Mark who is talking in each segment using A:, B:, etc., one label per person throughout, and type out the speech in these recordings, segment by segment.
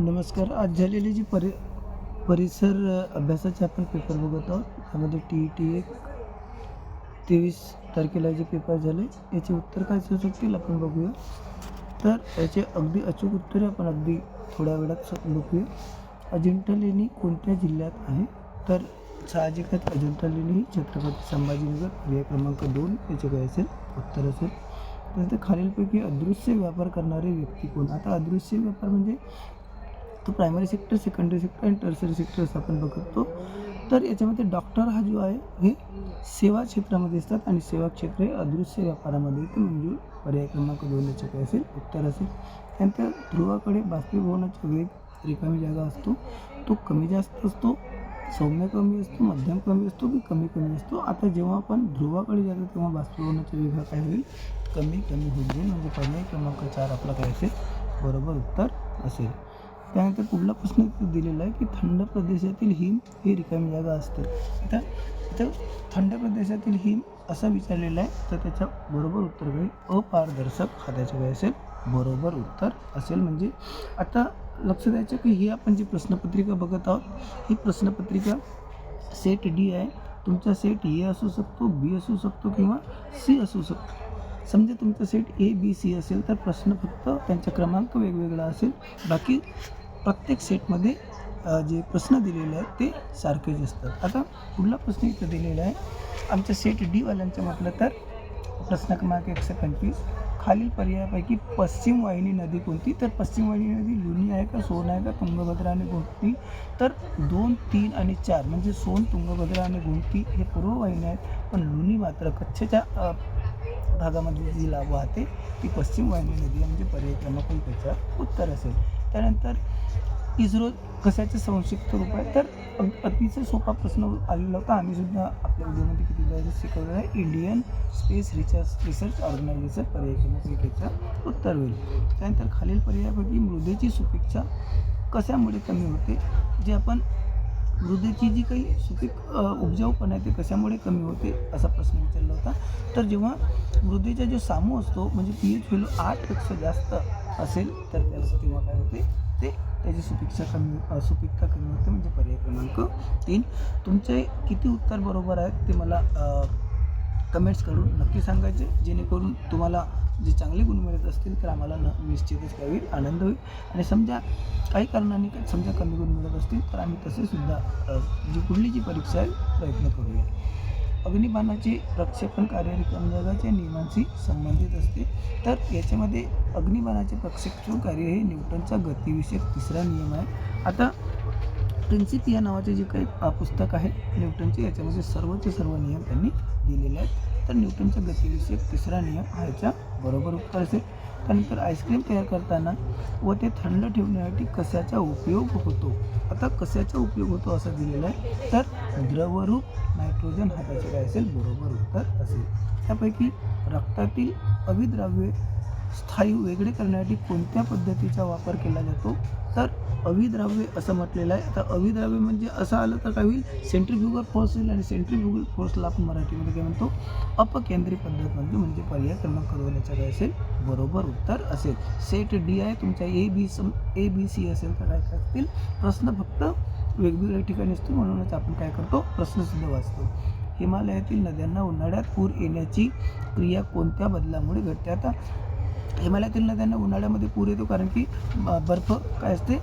A: नमस्कार. आज झालेली जी परि परिसर अभ्यासाचे आपण पेपर बघत आहोत. त्यामध्ये टी ई टी एक तेवीस तारखेला जे पेपर झाले याचे उत्तर काय असू शकतील आपण बघूया. तर याचे अगदी अचूक उत्तरे आपण अगदी थोड्या वेळात बघूया. अजिंठा लेणी कोणत्या जिल्ह्यात आहे? तर साहजिकच अजिंठा लेणी ही छत्रपती संभाजीनगर पर्याय क्रमांक दोन याचे काय असेल? उत्तर असेल. त्यानंतर खालीलपैकी अदृश्य व्यापार करणारे व्यक्ती कोण? आता अदृश्य व्यापार म्हणजे तो प्रायमरी सेक्टर सेकंडरी सेक्टर आणि टर्सरी सेक्टर असं आपण बघतो. तर याच्यामध्ये डॉक्टर हा जो आहे हे सेवा क्षेत्रामध्ये असतात आणि सेवा क्षेत्र हे अदृश्य व्यापारामध्ये येते. म्हणजे पर्याय क्रमांक दोन काय असेल उत्तर असेल. त्यानंतर ध्रुवाकडे बाष्पीभवनाचा वेग रिकामी जागा असतो. तो कमी जास्त असतो सौम्य कमी असतो मध्यम कमी असतो की कमी कमी असतो. आता जेव्हा आपण ध्रुवाकडे जातो तेव्हा बाष्पीभवनाचा वेग हा काय होईल? कमी कमी होईल. जाईल म्हणजे पर्याय क्रमांक चार आपला काय असेल? बरोबर उत्तर असेल. त्यानंतर पुढला प्रश्न दिलेला आहे की थंड प्रदेशातील हिम ही रिकामी जागा असते. तर इथं थंड प्रदेशातील हिम असा विचारलेला आहे तर त्याच्या बरोबर उत्तर म्हणजे वेळी अपारदर्शक हा त्याचं काय असेल बरोबर उत्तर असेल म्हणजे आता लक्ष द्यायचं की ही आपण जी प्रश्नपत्रिका बघत आहोत ही प्रश्नपत्रिका सेट डी आहे. तुमचा सेट ए असू शकतो बी असू शकतो किंवा सी असू शकतो. समजा तुमचा सेट ए बी सी असेल तर प्रश्न फक्त त्यांचा क्रमांक वेगवेगळा असेल. बाकी प्रत्येक सेटमध्ये जे प्रश्न दिलेले आहेत ते सारखेच असतात. आता पुढला प्रश्न इथं दिलेला आहे. आमच्या सेट डीवाल्यांचं म्हटलं तर प्रश्न क्रमांक एकशे पंचवीस. खालील पर्यायापैकी पश्चिम वाहिनी नदी कोणती? तर पश्चिम वाहिनी नदी लुनी आहे का सोन आहे का तुंगभद्रा आणि गोमती? तर दोन तीन आणि चार म्हणजे सोन तुंगभद्रा आणि गोमती हे पूर्व वाहिनी आहेत. पण लुनी मात्र कच्छच्या भागामध्ये जी लाभ वाहते ती पश्चिम वाहिनी नदी म्हणजे पर्याय क्रमांक उत्तर असेल. त्यानंतर इस्रो कशाचे संक्षिप्त रूप आहे? तर अतिशय सोपा प्रश्न आलेला होता. आम्ही सुद्धा आपल्या व्हिडिओमध्ये किती वेळा शिकवलेलं आहे. Indian space research research organisation पर्याय क्रमांक उत्तर होईल. त्यानंतर खालील पर्यायापैकी मृदेची सुपिक्षा कशामुळे कमी होते? जे आपण मृदेची जी काही सुपीक उपजाऊपण आहे ते कशामुळे कमी होते असा प्रश्न विचारला होता. तर जेव्हा मृदेचा जो सामू असतो म्हणजे पी एच व्हॅल्यू आठपेक्षा जास्त असेल तर त्याला तेव्हा काय होते? ते त्याची सुपीक्षा कमी सुपीकता कमी होते म्हणजे पर्याय क्रमांक तीन. तुमचे किती उत्तर बरोबर आहेत ते मला कमेंट्स करून नक्की सांगायचे जेणेकरून तुम्हाला जे चांगले गुण मिळत असतील तर आम्हाला न निश्चितच काही आनंद होईल. आणि समजा काही कारणाने काही समजा कमी गुण मिळत असतील तर आम्ही तसेसुद्धा जी कुठली जी परीक्षा आहे प्रयत्न करूया. अग्निबाणाचे प्रक्षेपण कार्य जगाच्या नियमांशी संबंधित असते. तर याच्यामध्ये अग्निबाणाचे प्रक्षेपण कार्य हे न्यूटनचा गतिविषयक तिसरा नियम आहे. आता प्रिन्सिप या नावाचे जे काही पुस्तक आहे न्यूटनचे याच्यामध्ये सर्वचे सर्व नियम त्यांनी दिलेला आहे तर न्यूटनचा गतिविषयक तिसरा नियम हा याच्या बरोबर उत्तर असेल. त्यानंतर आईस्क्रीम तयार करताना व ते थंड ठेवण्यासाठी कशाचा उपयोग होतो? आता कशाचा उपयोग होतो असं दिलेला आहे. तर द्रवरूप नायट्रोजन हा त्याचे काय असेल? बरोबर उत्तर असेल. त्यापैकी रक्तातील अविद्राव्ये स्थायू वेगळे करण्यासाठी कोणत्या पद्धतीचा वापर केला जातो? तर अविद्राव्य असं म्हटलेलं आहे. आता अविद्राव्य म्हणजे असं आलं तर काय होईल? सेंट्रीफ्युगल फोर्स होईल आणि सेंट्रीफ्युगल फोर्सला आपण मराठीमध्ये काय म्हणतो? अपकेंद्री पद्धत म्हणजे म्हणजे पर्याय क्रमांक दोन काय असेल? बरोबर उत्तर असेल. सेट डी आहे. तुमच्या A be some A B C असेल तर काय काय असतील? प्रश्न फक्त वेगवेगळ्या ठिकाणी असतो म्हणूनच आपण काय करतो? प्रश्नसुद्धा वाचतो. हिमालयातील नद्यांना उन्हाळ्यात पूर येण्याची क्रिया कोणत्या बदलामुळे घडते? आता हिमालयातील नद्यांना उन्हाळ्यामध्ये पूर येतो कारण की बर्फ काय असते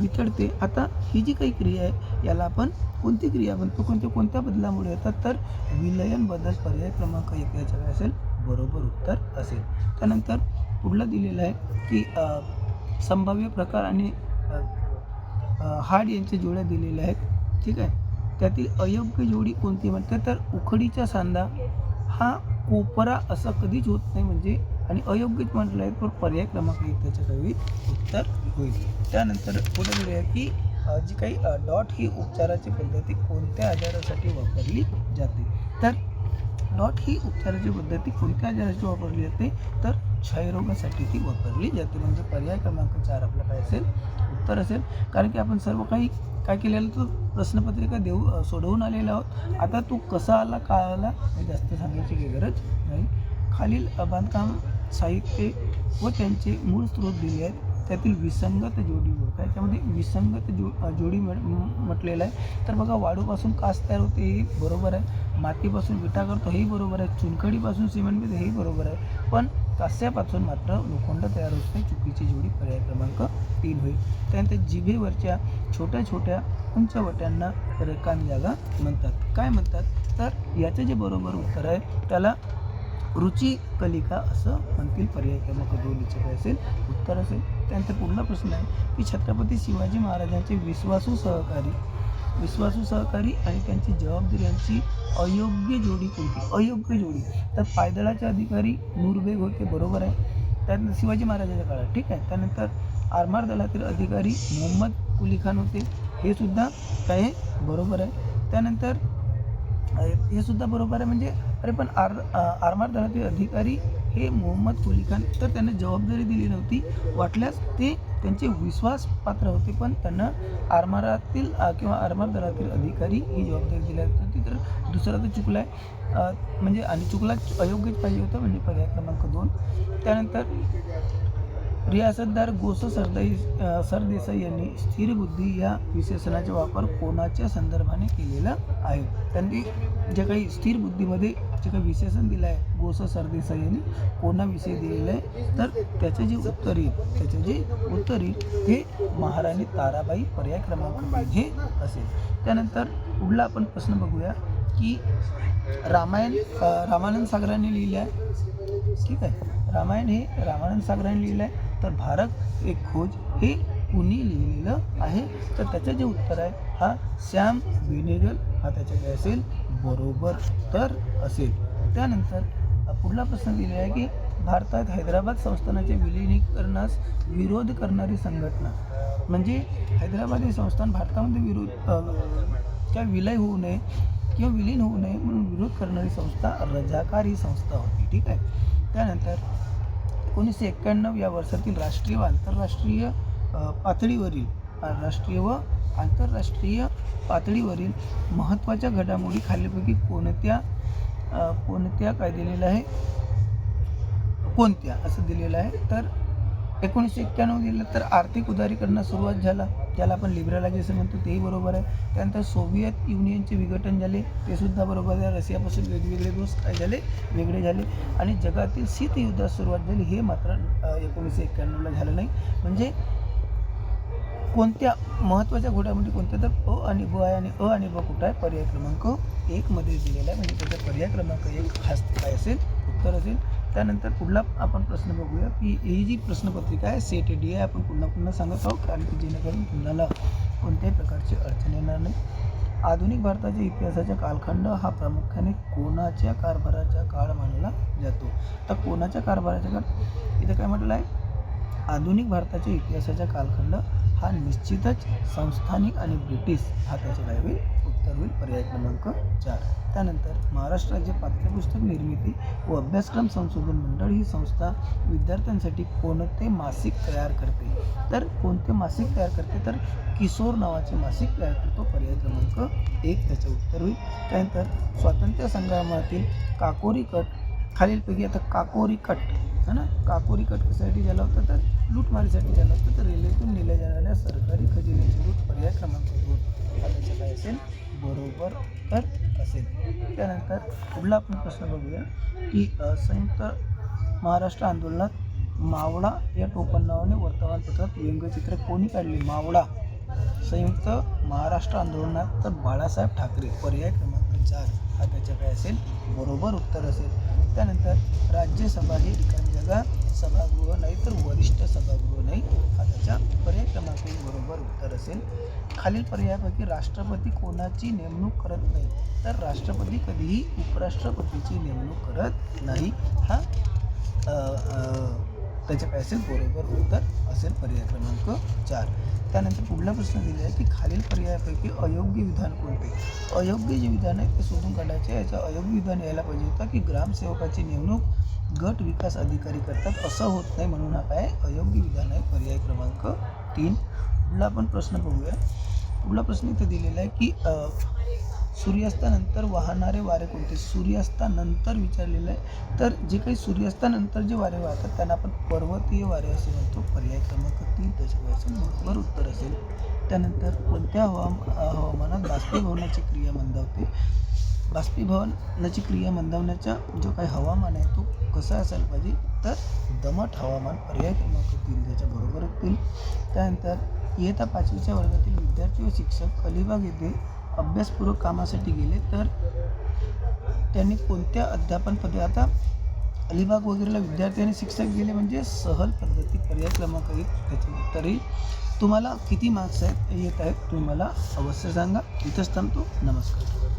A: वितळते. आता ही जी काही क्रिया आहे याला आपण कोणती क्रिया म्हणतो? कोणत्या कोणत्या बदलामुळे येतात? तर विलयन बदल पर्याय क्रमांक एक याचा काय असेल बरोबर उत्तर असेल. त्यानंतर पुढला दिलेलं आहे की संभाव्य प्रकार आणि हाड यांच्या जोड्या दिलेल्या आहेत. ठीक आहे? त्यातील अयोग्य जोडी कोणती म्हणते तर उखडीचा सांदा हा कोपरा असा कधीच होत नाही. म्हणजे आणि अयोग्यच म्हटलं आहे तर पर्याय क्रमांक एक त्याच्या कवी उत्तर होईल. त्यानंतर पुढे दिले आहे की जी काही डॉट ही उपचाराची पद्धती कोणत्या आजारासाठी वापरली जाते? तर डॉट ही उपचाराची पद्धती कोणत्या आजाराची वापरली जाते? तर क्षयरोगासाठी ती वापरली जाते. म्हणजे पर्याय क्रमांक चार आपला काय असेल? उत्तर असेल. कारण की आपण सर्व काही काय केलेलं तर प्रश्नपत्रिका देऊ सोडवून आलेलो आहोत. आता तू कसा आला काय आला हे जास्त सांगायची काही गरज नाही. खालील बांधकाम साहित्य व त्यांचे मूळ स्रोत दिले आहेत. त्यातील विसंगत जोडी होत आहे. त्यामध्ये विसंगत जो जोडी म्हटलेलं आहे. तर बघा वाळूपासून कास तयार होते हे बरोबर आहे. मातीपासून विटा करतो हेही बरोबर आहे. चुनखडीपासून सिमेंट मिळते हेही बरोबर आहे. पण कास्यापासून मात्र लोखंड तयार होत. नाही चुकीची जोडी पर्याय क्रमांक तीन होईल. त्यानंतर जिभेवरच्या छोट्या छोट्या उंच वट्यांना रेखान जागा म्हणतात. काय म्हणतात? तर याचं जे बरोबर उत्तर आहे त्याला रुची कलिका असं म्हणतील पर्याय क्रमांक दोन काय असेल उत्तर असेल. त्यानंतर पुढला प्रश्न आहे की छत्रपती शिवाजी महाराजांचे विश्वासू सहकारी विश्वासू सहकारी आणि त्यांची जबाबदारी यांची अयोग्य जोडी कोणती? अयोग्य जोडी. तर पायदळाचे अधिकारी नूरबेग होते बरोबर आहे. त्यानंतर शिवाजी महाराजांच्या काळात ठीक आहे. त्यानंतर आरमार दलातील अधिकारी मोहम्मद कुली खान होते. हे सुद्धा काय बरोबर आहे. त्यानंतर हे सुद्धा बरोबर आहे म्हणजे अरे पण आर आरमार दलातील अधिकारी हे मोहम्मद कुली खान तर त्यांना जबाबदारी दिली नव्हती. वाटल्यास ते त्यांचे विश्वास पात्र होते पण त्यांना आरमारातील किंवा आरमार दलातील अधिकारी ही जबाबदारी दिली होती तर दुसरा तर चुकला आहे म्हणजे आणि चुकला अयोग्यच पाहिजे होतं म्हणजे पर्याय क्रमांक दोन. त्यानंतर रियासतदार गोस सरदेई सरदेसाई यांनी स्थिर बुद्धी या विशेषणाचा वापर कोणाच्या संदर्भाने केलेला आहे? त्यांनी जे काही स्थिर बुद्धीमध्ये जे काही विशेषण दिलं आहे गोस सरदेसाई यांनी कोणाविषयी दिलेलं आहे तर त्याचे जे उत्तर येईल त्याचे जे उत्तर येईल हे महाराणी ताराबाई पर्याय क्रमांक हे असेल. त्यानंतर पुढला आपण प्रश्न बघूया की रामायण रामानंद सागराने लिहिलं आहे. ठीक आहे. रामायण हे रामानंद सागराने लिहिलं आहे. तर भारत एक खोज हे कुणी लिहिलेलं आहे? तर त्याचं जे उत्तर आहे हा श्याम बेनेगल हा त्याच्या काय असेल बरोबर तर असेल. त्यानंतर पुढला प्रश्न दिलेला आहे की भारतात हैदराबाद संस्थानाच्या विलिनीकरणास विरोध करणारी संघटना म्हणजे हैदराबाद हे संस्थान भारतामध्ये विरोध त्या विलय होऊ नये किंवा विलीन होऊ नये म्हणून विरोध करणारी संस्था रजाकार ही संस्था होती ठीक आहे? त्यानंतर एकोणीसशे एक्क्याण्णव या वर्षातील राष्ट्रीय व आंतरराष्ट्रीय पातळीवरील राष्ट्रीय व आंतरराष्ट्रीय पातळीवरील महत्त्वाच्या घडामोडी खालीलपैकी कोणत्या कोणत्या काय दिलेलं आहे? कोणत्या असं दिलेलं आहे? तर एकोणीसशे एक्क्याण्णव दिलं तर आर्थिक उदारीकरणास सुरुवात झाला. ज्याला आपण लिबरलायझेशन म्हणतो. तेही बरोबर आहे. त्यानंतर सोव्हिएत युनियनचे विघटन झाले. ते सुद्धा बरोबर आहे. रशियापासून वेगवेगळे दोष काय झाले? वेगळे झाले. आणि जगातील शीतयुद्धास सुरुवात झाली. हे मात्र एकोणीसशे एक्क्याण्णवला झालं नाही. म्हणजे कोणत्या महत्त्वाच्या घोड्यामध्ये कोणत्या तर अ आणि ब आहे आणि अ आणि ब कुठं आहे? पर्याय क्रमांक एकमध्ये दिलेला आहे. म्हणजे त्याचा पर्याय क्रमांक एक खास काय असेल? उत्तर असेल. त्यानंतर पुढला आपण प्रश्न बघूया की ही जी प्रश्नपत्रिका आहे सेट डी आहे आपण पुन्हा पुन्हा सांगत आहोत कारण की जेणेकरून तुम्हाला कोणत्याही प्रकारची अडचण येणार नाही. आधुनिक भारताच्या इतिहासाचा कालखंड हा प्रामुख्याने कोणाच्या कारभाराचा काळ मानला जातो? तर कोणाच्या कारभाराचा काळ? इथं काय म्हटलं आहे? आधुनिक भारताच्या इतिहासाचा कालखंड हा निश्चितच संस्थानिक आणि ब्रिटिश हा त्याचे काय होईल? उत्तर होईल पर्याय क्रमांक चार. त्यानंतर महाराष्ट्र राज्य पाठ्यपुस्तक निर्मिती व अभ्यासक्रम संशोधन मंडळ ही संस्था विद्यार्थ्यांसाठी कोणते मासिक तयार करते? तर कोणते मासिक तयार करते? तर किशोर नावाचे मासिक तयार करतो. पर्याय क्रमांक एक. त्याचं उत्तर होईल. त्यानंतर स्वातंत्र्य संग्रामातील काकोरी कट. खालीलपैकी आता काकोरी कट. है ना? काकोरी कटकसाठी झाला होता तर लूटमारीसाठी झाला होता तर रेल्वेतून नेल्या जाणाऱ्या सरकारी खजिन्याची लूट पर्याय क्रमांक दोन. आताच्या काय असेल? बरोबर तर असेल. त्यानंतर पुढला आपण प्रश्न बघूया की संयुक्त महाराष्ट्र आंदोलनात मावळा या टोपण नावाने वर्तमानपत्रात व्यंगचित्र कोणी काढले? मावळा. संयुक्त महाराष्ट्र आंदोलनात तर बाळासाहेब ठाकरे. पर्याय क्रमांक चार. हा त्याच्या काय असेल? बरोबर उत्तर असेल. त्यानंतर राज्यसभा ही रिकामी जागा सभागृह नाही तर वरिष्ठ सभागृह नाही. हा त्याच्या पर्याय क्रमांक बरोबर उत्तर असेल. खालील पर्यायापैकी राष्ट्रपती कोणाची नेमणूक करत नाही? तर राष्ट्रपती कधीही उपराष्ट्रपतीची नेमणूक करत नाही. हा आ, आ, त्याच्या पॅसेज बरोबर उत्तर असेल पर्याय क्रमांक चार. त्यानंतर पुढला प्रश्न दिला आहे की खालील पर्यायापैकी अयोग्य विधान कोणते? अयोग्य जे विधान आहे ते शोधून काढायचे याचं अयोग्य विधान यायला पाहिजे होतं की ग्रामसेवकाची नेमणूक गट विकास अधिकारी करतात असं होत नाही म्हणून हा काय? अयोग्य विधान आहे पर्याय क्रमांक तीन. पुढला आपण प्रश्न बघूया. पुढला प्रश्न इथं दिलेला आहे की सूर्यास्तानंतर वाहणारे वारे कोणते? सूर्यास्तानंतर विचारलेलं आहे. तर जे काही सूर्यास्तानंतर जे वारे वाहतात त्यांना आपण पर्वतीय वारे असे म्हणतो. पर्याय क्रमांक तीन दशकाचं बरोबर उत्तर असेल. त्यानंतर कोणत्या हवा हवामानात बाष्पीभवनाची क्रिया मंदावते? बाष्पीभवनाची क्रिया मंदावण्याचा जो काही हवामान आहे तो कसा असायला पाहिजे? तर दमट हवामान पर्याय क्रमांक तीन त्याच्या बरोबर येतील त्यानंतर इयत्ता पाचवीच्या वर्गातील विद्यार्थी व शिक्षक अलिबाग येथे अभ्यासपूर्वक कामासाठी गेले तर त्यांनी कोणत्या अध्यापन पद्धती आता अलिबाग वगैरेला विद्यार्थी आणि शिक्षक गेले म्हणजे सहल पद्धती पर्याय क्रमांक एक त्याच्या तरी तुम्हाला किती मार्क्स आहेत येत आहेत तुम्ही मला अवश्य सांगा. इथंच थांबतो. नमस्कार.